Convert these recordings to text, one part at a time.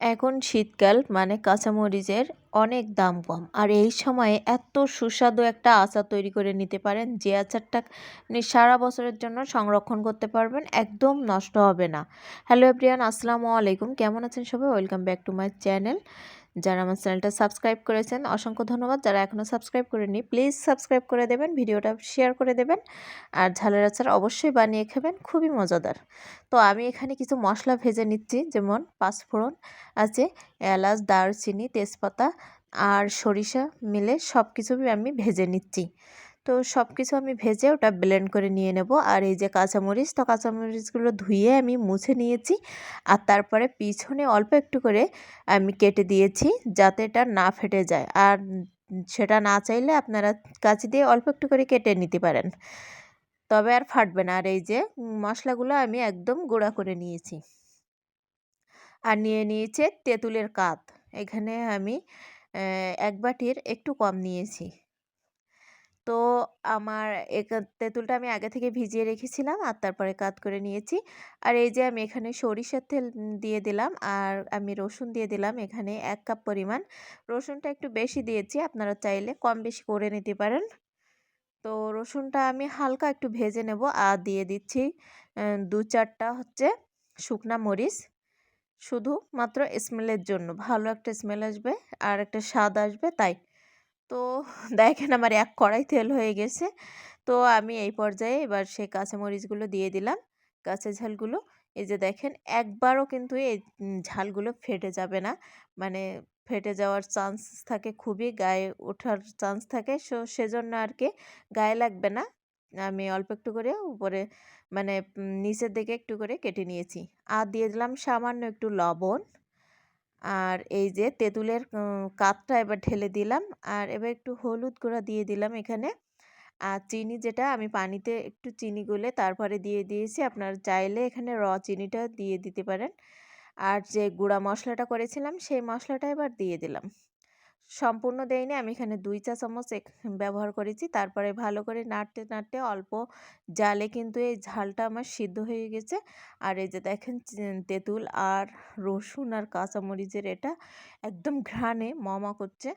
এখন শীতকাল মানে কাঁচামরিচের অনেক দাম কম। আর এই সময়ে এত সুস্বাদু একটা আচার তৈরি করে নিতে পারেন, যে আচারটা আপনি সারা বছরের জন্য সংরক্ষণ করতে পারবেন, একদম নষ্ট হবে না। হ্যালো এভরিয়ান আসসালামু আলাইকুম। কেমন আছেন সবাই? Welcome back to my channel যারা আমার চ্যানেলটা সাবস্ক্রাইব করেছেন, অসংখ্য ধন্যবাদ। যারা এখনও সাবস্ক্রাইব করেনি প্লিজ সাবস্ক্রাইব করে দেবেন, ভিডিওটা শেয়ার করে দেবেন। আর ঝালের আচার অবশ্যই বানিয়ে খাবেন, খুবই মজাদার। তো আমি এখানে কিছু মশলা ভেজে নিচ্ছি, যেমন পাঁচফোড়ন আছে, এলাচ, দারচিনি, তেজপাতা আর সরিষা মিলে সব কিছু আমি ভেজে নিচ্ছি। তো সব কিছু আমি ভেজে ওটা ব্লেন্ড করে নিয়ে নেব। আর এই যে কাঁচামরিচ, তো কাঁচামরিচগুলো ধুয়ে আমি মুছে নিয়েছি। আর তারপরে পিছনে অল্প একটু করে আমি কেটে দিয়েছি যাতে এটা না ফেটে যায়। আর সেটা না চাইলে আপনারা কাঁচি দিয়ে অল্প একটু করে কেটে নিতে পারেন। তবে আর ফাটবে না। আর এই যে মশলাগুলো আমি একদম গুঁড়া করে নিয়েছি। আর নিয়ে নিয়েছে তেঁতুলের কাত। এখানে আমি এক বাটির একটু কম নিয়েছি। তো আমার তেঁতুলটা আমি আগে থেকে ভিজিয়ে রেখেছিলাম, আর তারপরে কাত করে নিয়েছি। আর এই যে আমি এখানে সরিষার তেল দিয়ে দিলাম, আর আমি রসুন দিয়ে দিলাম এখানে এক কাপ পরিমাণ। রসুনটা একটু বেশি দিয়েছি, আপনারা চাইলে কম বেশি করে নিতে পারেন। তো রসুনটা আমি হালকা একটু ভেজে নেব, আর দিয়ে দিচ্ছি দু চারটা হচ্ছে শুকনা মরিচ। শুধু মাত্র স্মেলের জন্য, ভালো একটা স্মেল আসবে, আর একটা স্বাদ আসবে, তাই। তো দেখেন আমার এক কড়াই তেল হয়ে গেছে। তো আমি এই পর্যায়ে এবার সেই কাঁচামরিচগুলো দিয়ে দিলাম, কাঁচা ঝালগুলো। এই যে দেখেন, একবারও কিন্তু এই ঝালগুলো ফেটে যাবে না। মানে ফেটে যাওয়ার চান্স থাকে খুবই, গায়ে ওঠার চান্স থাকে। সো সেজন্য আর কি গায়ে লাগবে না। আমি অল্প একটু করে উপরে মানে নিচের দিকে একটু করে কেটে নিয়েছি। আর দিয়ে দিলাম সামান্য একটু লবণ। আর এই যে তেঁতুলের কাপটা এবার ঢেলে দিলাম। আর এবার একটু হলুদ গুঁড়া দিয়ে দিলাম এখানে। আর চিনি যেটা, আমি পানিতে একটু চিনি গুলে তারপরে দিয়ে দিয়েছি। আপনার চাইলে এখানে র চিনিটা দিয়ে দিতে পারেন। আর যে গুঁড়া মশলাটা করেছিলাম, সেই মশলাটা এবার দিয়ে দিলাম। সম্পূর্ণ দেয়নি। আমি এখানে দুই চা চামচ ব্যবহার করেছি। তারপরে ভালো করে নাড়তে নাড়তে অল্প জালে কিন্তু এই ঝালটা আমার সিদ্ধ হয়ে গেছে। আর এই যে দেখেন তেঁতুল আর রসুন আর কাঁচামরিচের এটা একদম ঘ্রাণে মমা করছে।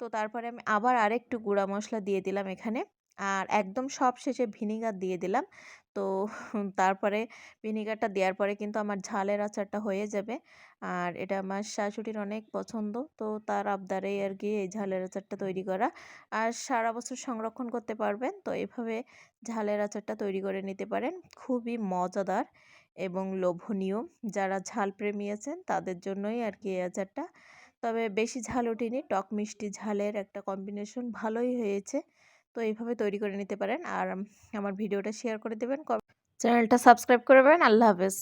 তো তারপরে আমি আবার আরেকটু গুঁড়া মশলা দিয়ে দিলাম এখানে। আর একদম সব শেষে ভিনিগার দিয়ে দিলাম। তো তারপরে ভিনিগারটা দেওয়ার পরে কিন্তু আমার ঝালের আচারটা হয়ে যাবে। আর এটা আমার শাশুড়ির অনেক পছন্দ। তো তার আবদারেই আর কি এই ঝালের আচারটা তৈরি করা। আর সারা বছর সংরক্ষণ করতে পারবেন। তো এভাবে ঝালের আচারটা তৈরি করে নিতে পারেন। খুবই মজাদার এবং লোভনীয়। যারা ঝাল প্রেমী আছেন, তাদের জন্যই আর কি এই আচারটা। তবে বেশি ঝাল ওঠেনি। টক মিষ্টি ঝালের একটা কম্বিনেশন ভালোই হয়েছে। তো এইভাবে তৈরি করে নিতে পারেন। আর আমার ভিডিওটা শেয়ার করে দেবেন। চ্যানেলটা সাবস্ক্রাইব করবেন আল্লাহ হাফেজ।